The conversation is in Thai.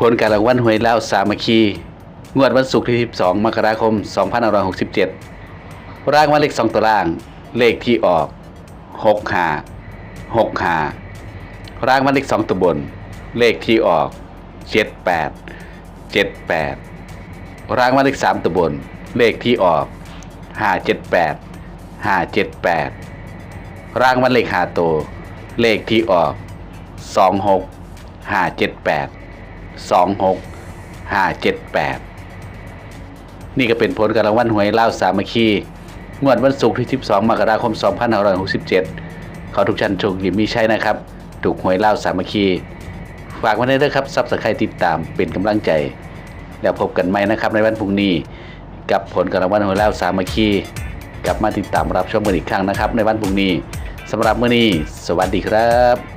ผลการรางวัลหวยเล่าวสามัคคี งวดวันศุกร์ที่ 12 มกราคม 2567 รางวัลเลข 2 ตัวล่าง เลขที่ออก 65 65 รางวัลเลข 2 ตัวบน เลขที่ออก 78 78 รางวัลเลข 3 ตัวบน เลขที่ออก 578 578 รางวัลเลข5ตัว เลขที่ออก 26 578 26 578นี่ก็เป็นผลการรางวัลหวยเล่าวสามัคคีงวดวันศุกร์ที่ 12 มกราคม 2567เขาทุกชั้นโชคดีมีใช่นะครับถูกหวยเล่าวสามัคคี ฝากไว้ด้วยครับซับสไครต์ติดตามเป็นกำลังใจ แล้วพบกันใหม่นะครับในวันพรุ่งนี้ กับผลการรางวัลหวยเล่าวสามัคคีกลับมาติดตามรับชมกันอีกครั้งนะครับ ในวันพรุ่งนี้สำหรับมื้อนี้ สวัสดีครับ